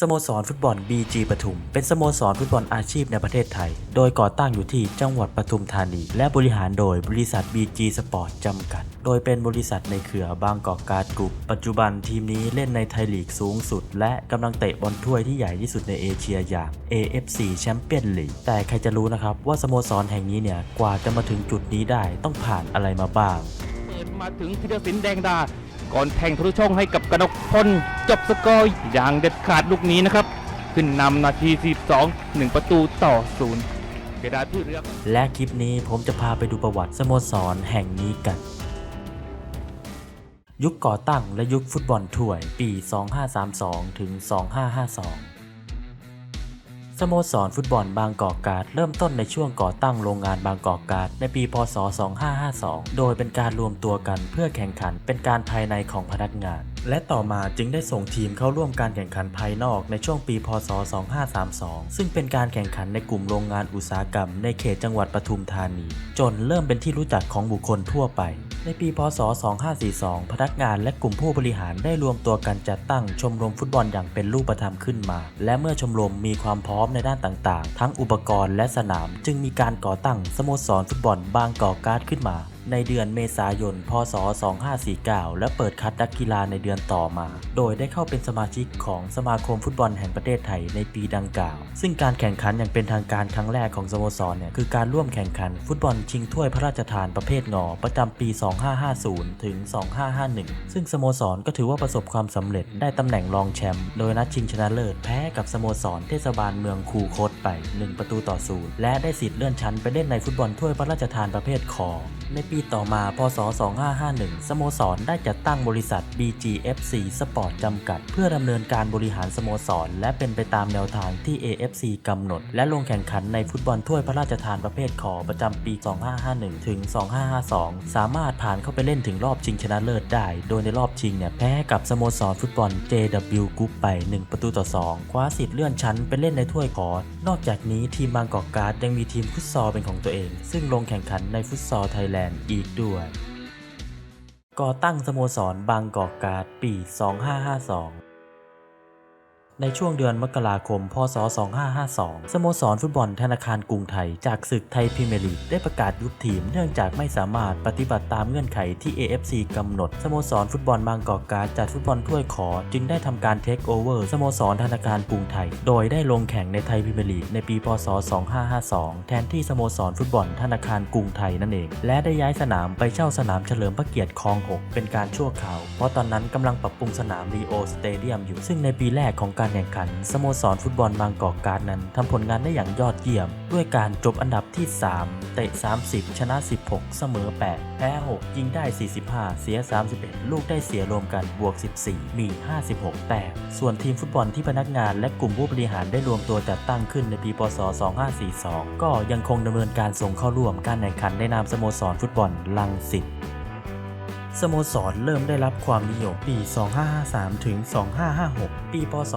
สโมสรฟุตบอล BG ปทุม เป็นสโมสรฟุตบอลอาชีพในประเทศไทย โดยก่อตั้งอยู่ที่จังหวัดปทุมธานี และบริหารโดยบริษัท BG Sport จำกัด โดยเป็นบริษัทในเครือบางกอกการ์ดกรุ๊ป ปัจจุบันทีมนี้เล่นในไทยลีกสูงสุด และกำลังเตะบอลถ้วยที่ใหญ่ที่สุดในเอเชียอย่าง AFC Champions League แต่ใครจะรู้นะครับว่าสโมสรแห่งนี้เนี่ยกว่าจะมาถึงจุดนี้ได้ต้องผ่านอะไรมาบ้าง เปิดมาถึงธีรศิลป์แดงดา ก่อนแทงทะลุช่องให้กับกนกพลจบสกอร์อย่างเด็ดขาดลูกนี้นะครับ ขึ้นนำนาที 42 1 ประตูต่อศูนย์เกดาพี่เรือและคลิปนี้ผมจะพาไปดูประวัติสโมสรแห่งนี้กัน ยุคก่อตั้งและยุคฟุตบอลถ้วยปี 2532 ถึง 2552 สโมสรฟุตบอลบางกอกการ์ดเริ่มต้นในช่วงก่อตั้งโรงงานบางกอกการ์ดในปี พศ 2552 โดยเป็นการรวมตัวกันเพื่อแข่งขันเป็นการภายในของพนักงาน และต่อมาจึงได้ส่งทีมเข้าร่วมการแข่งขันภายนอกในช่วงปี พศ 2532 ซึ่งเป็นการแข่งขันในกลุ่มโรงงานอุตสาหกรรม ในเขตจังหวัดปทุมธานี จนเริ่มเป็นที่รู้จักของบุคคลทั่วไป ในปี พศ 2542 พนักงานและกลุ่มผู้บริหารได้รวมตัวกันจัดตั้งชมรมฟุตบอลอย่างเป็นรูปธรรมขึ้นมา และเมื่อชมรมมีความพร้อมในด้านต่างๆ ทั้งอุปกรณ์และสนาม จึงมีการก่อตั้งสโมสรฟุตบอลบางกอกการ์ดขึ้นมา ในเดือนเมษายน พศ 2549 และเปิดคัดนักกีฬาในเดือนต่อมา โดยได้เข้าเป็นสมาชิกของสมาคมฟุตบอลแห่งประเทศไทยในปีดังกล่าว ซึ่งการแข่งขันอย่างเป็นทางการครั้งแรกของสโมสรเนี่ยคือการร่วมแข่งขันฟุตบอลชิงถ้วยพระราชทานประเภทงอประจำปี 2550 ถึง 2551 ซึ่งสโมสรก็ถือว่าประสบความสำเร็จได้ตำแหน่งรองแชมป์โดยนัดชิงชนะเลิศแพ้กับสโมสรเทศบาลเมืองคูคตไป 1 ประตูต่อศูนย์และได้สิทธิ์เลื่อนชั้นไปเล่นในฟุตบอลถ้วยพระราชทานประเภทคอ ในปีต่อมา พศ 2551 สโมสรได้จัดตั้งบริษัท BGFC Sport จำกัด เพื่อดำเนินการบริหารสโมสร และเป็นไปตามแนวทางที่ AFC กำหนด และลงแข่งขันในฟุตบอลถ้วยพระราชทานประเภทขอประจำปี 2551 ถึง 2552 สามารถผ่านเข้าไปเล่นถึงรอบชิงชนะเลิศได้ โดยในรอบชิงเนี่ยแพ้กับสโมสรฟุตบอล JW Group ไป 1 ประตูต่อ 2 คว้าสิทธิ์เลื่อนชั้นไปเล่นในถ้วยขอ นอกจากนี้ทีมบางกอกการ์ดยังมีทีมฟุตซอลเป็นของตัวเอง ซึ่งลงแข่งขันในฟุตซอลไทยแลนด์อีกด้วย ก่อตั้งสโมสรบางกอกการ์ดปี 2552 ในช่วงเดือนมกราคม พศ 2552 สโมสรฟุตบอลธนาคารกรุงไทย จากศึกไทยพรีเมียร์ลีกได้ประกาศยุบทีมเนื่องจากไม่สามารถปฏิบัติตามเงื่อนไขที่ AFC กำหนด สโมสรฟุตบอลบางกอกการจัดฟุตบอลถ้วยขอ จึงได้ทำการเทคโอเวอร์สโมสรธนาคารกรุงไทย โดยได้ลงแข่งในไทยพรีเมียร์ลีกในปี พศ 2552 แทนที่สโมสรฟุตบอลธนาคารกรุงไทยนั่นเอง และได้ย้ายสนามไปเช่าสนามเฉลิมพระเกียรติคลอง 6 เป็นการชั่วคราว เพราะตอนนั้นกำลังปรับปรุงสนามรีโอสเตเดียมอยู่ ซึ่งในปีแรกของการแข่งขันสโมสรฟุตบอลบางกอกการ์ดนั้นทำผลงานได้อย่างยอดเยี่ยม ด้วยการจบอันดับที่ 3 เตะ 30 ชนะ 16 เสมอ 8 แพ้ 6 ยิงได้ 45 เสีย 31 ลูกได้เสียรวมกันบวก 14 มี 56 แต้มส่วนทีมฟุตบอลที่พนักงานและกลุ่มผู้บริหารได้รวมตัวจัดตั้งขึ้นในปีพศ 2542 ก็ยังคงดำเนินการส่งเข้าร่วมการแข่งขันในนามสโมสรฟุตบอลลังสิต สโมสรเริ่มได้รับความนิยมปี 2553 ถึง 2556 ปีพศ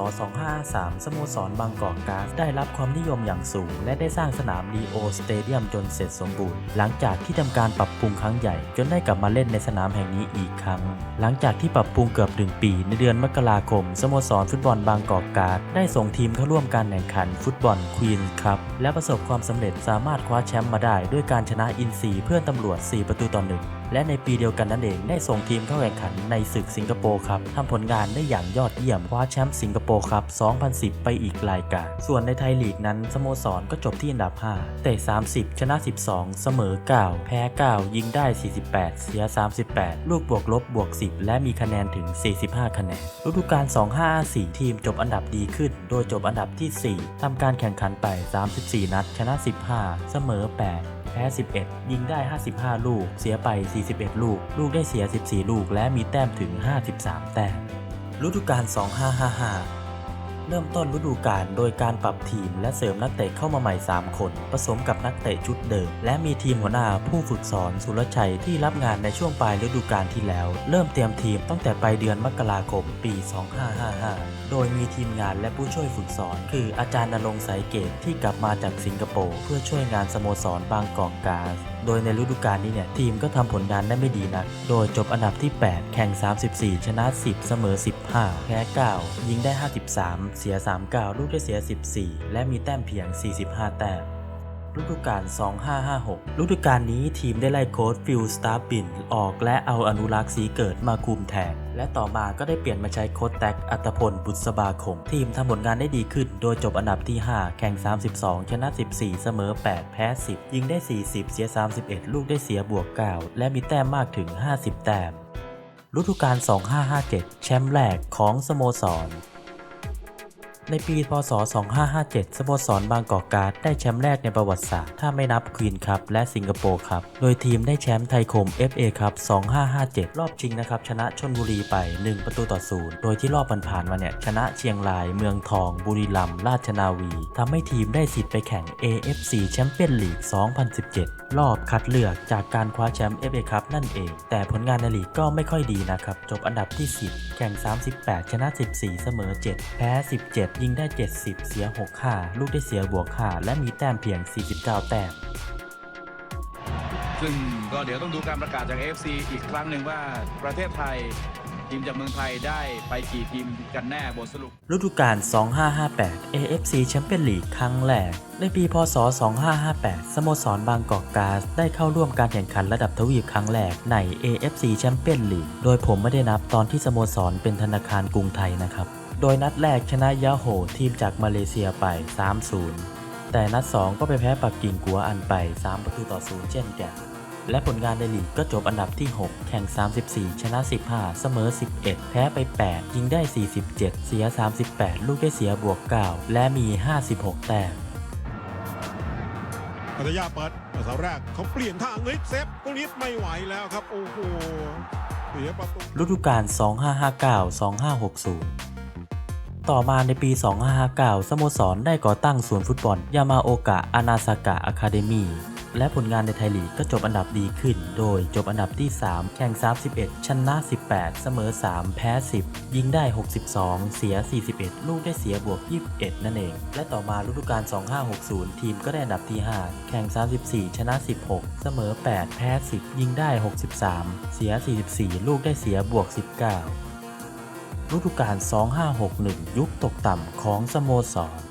2553 สโมสรบางกอกการ์ดได้รับความนิยมอย่างสูง และได้สร้างสนามดีโอสเตเดียมจนเสร็จสมบูรณ์ หลังจากที่ทำการปรับปรุงครั้งใหญ่ จนได้กลับมาเล่นในสนามแห่งนี้อีกครั้ง หลังจากที่ปรับปรุงเกือบหนึ่งปี ในเดือนมกราคม สโมสรฟุตบอลบางกอกการ์ดได้ส่งทีมเข้าร่วมการแข่งขันฟุตบอลควีนส์คัพและประสบความสำเร็จสามารถคว้าแชมป์มาได้ด้วยการชนะอินซีเพื่อนตำรวจ 4 ประตูต่อหนึ่ง และในปีเดียวกันนั่นเองได้ส่งทีมเข้าแข่งขันในศึกสิงคโปร์ครับทำผลงานได้อย่างยอดเยี่ยมคว้าแชมป์สิงคโปร์ครับ 2010 ไปอีกรายการ ส่วนในไทยลีกนั้นสโมสรก็จบที่อันดับ 5 เตะ 30 ชนะ 12 เสมอ 9 แพ้ 9 ยิงได้ 48 เสีย 38 ลูกบวกลบบวก 10 และมีคะแนนถึง 45 คะแนน ฤดูกาล 2554 ทีมจบอันดับดีขึ้น โดยจบอันดับที่ 4ทำการแข่งขันไป 34 นัด ชนะ 15 เสมอ 8 แพ้ 11 ยิงได้ 55 ลูก เสียไป 41 ลูก ลูกได้เสีย 14 ลูก และมีแต้มถึง 53 แต้มฤดูกาล2555 เริ่มต้นฤดูกาลโดยการปรับทีมและเสริมนักเตะเข้ามาใหม่ 3 คน ผสมกับนักเตะชุดเดิม และมีทีมหัวหน้าผู้ฝึกสอนสุรชัยที่รับงานในช่วงปลายฤดูกาลที่แล้ว เริ่มเตรียมทีมตั้งแต่ปลายเดือนมกราคมปี 2555 โดยมีทีมงานและผู้ช่วยฝึกสอน คืออาจารย์นรงสายเกตที่กลับมาจากสิงคโปร์เพื่อช่วยงานสโมสรบางกอกการ์สโดยในฤดูกาลนี้เนี่ยทีมก็ทำผลงานได้ไม่ดีนัก โดยจบอันดับที่ 8 แข่ง 34 ชนะ 10 เสมอ 15 แพ้ 9 ยิงได้ 53 เสีย 39 ลูกได้เสีย 14 และมีแต้มเพียง 45 แต้มฤดูกาล 2556ฤดูกาลนี้ทีมได้ไล่โค้ชฟิลสตาร์บินออกและเอาอนุรักษ์สีเกิดมาคุมแทน และต่อมาก็ได้เปลี่ยนมาใช้โค้ดแท็กอัตพลบุษบาคงทีมทำผลงานได้ดีขึ้น โดยจบอันดับที่ 5 แข่ง 32 ชนะ 14 เสมอ 8 แพ้ 10 ยิงได้ 40 เสีย 31 ลูกได้เสียบวก 9 และมีแต้มมากถึง 50 แต้มฤดูกาล2557 แชมป์แรกของสโมสร ในปี พศ 2557 สโมสรบางกอกการ์ดได้แชมป์แรกในประวัติศาสตร์ ถ้าไม่นับควีนคัพและสิงคโปร์คัพโดยทีมได้แชมป์ไทยคม FA คัพ2557 รอบชิงนะครับ ชนะชนบุรีไป 1 ประตูต่อ0โดยที่รอบผ่านๆมาเนี่ย ชนะเชียงราย เมืองทอง บุรีรัมย์ ราชนาวีทำให้ทีมได้สิทธิ์ไปแข่ง AFC แชมเปี้ยนลีก 2017 รอบคัดเลือกจากการคว้าแชมป์ FA คัพนั่นเอง แต่ผลงานในลีกก็ไม่ค่อยดีนะครับ จบอันดับที่ 10 แข่ง 38 ชนะ 14 เสมอ 7 แพ้ 17ยิงได้ 70 เสีย65ลูกได้เสียบวก5และมีแต้มเพียง 49 แต้ม ซึ่งก็เดี๋ยวต้องดูการประกาศจาก AFC อีกครั้งหนึ่งว่าประเทศไทยทีมจากเมืองไทยได้ไปกี่ทีมกันแน่บทสรุป ฤดูกาล 2558 AFC แชมเปี้ยนลีกครั้งแรก ในปี พศ 2558 สโมสรบางกอกการ์สได้เข้าร่วมการแข่งขันระดับทวีปครั้งแรกใน AFC แชมเปี้ยนลีกโดยผมไม่ได้นับตอนที่สโมสรเป็นธนาคารกรุงไทยนะครับ โดยนัดแรกชนะยาโฮทีมจากมาเลเซียไป 3-0 แต่นัด 2 ก็ไปแพ้ปักกิ่งกัวอันไป 3 ประตูต่อ 0 เช่นกัน และผลงานในลีกก็จบอันดับที่ 6 แข่ง 34 ชนะ 15 เสมอ 11 แพ้ไป 8 ยิงได้ 47 เสีย 38 ลูกได้เสียบวก 9 และมี 56 แต้มปัตยาเปิดเสาแรกเขาเปลี่ยนทางลิฟเซฟตรงนี้ไม่ไหวแล้วครับ โอ้โหเสียประตูฤดูกาล 2559-2560 ต่อมาในปี 2559 สโมสรได้ก่อตั้งศูนย์ฟุตบอล ยามาโอกะ อานาซากะอะคาเดมีและผลงานในไทยลีกก็จบอันดับดีขึ้น โดยจบอันดับที่ 3 แข่ง 31 ชนะ 18 เสมอ 3 แพ้ 10 ยิงได้ 62 เสีย 41 ลูกได้เสียบวก 21 นั่นเอง และต่อมาฤดูกาล 2560 ทีมก็ได้อันดับที่ 5 แข่ง 34 ชนะ 16 เสมอ 8 แพ้ 10 ยิงได้ 63 เสีย 44 ลูกได้เสียบวก 19 ฤดูกาล 2561 ยุคตกต่ำของสโมสร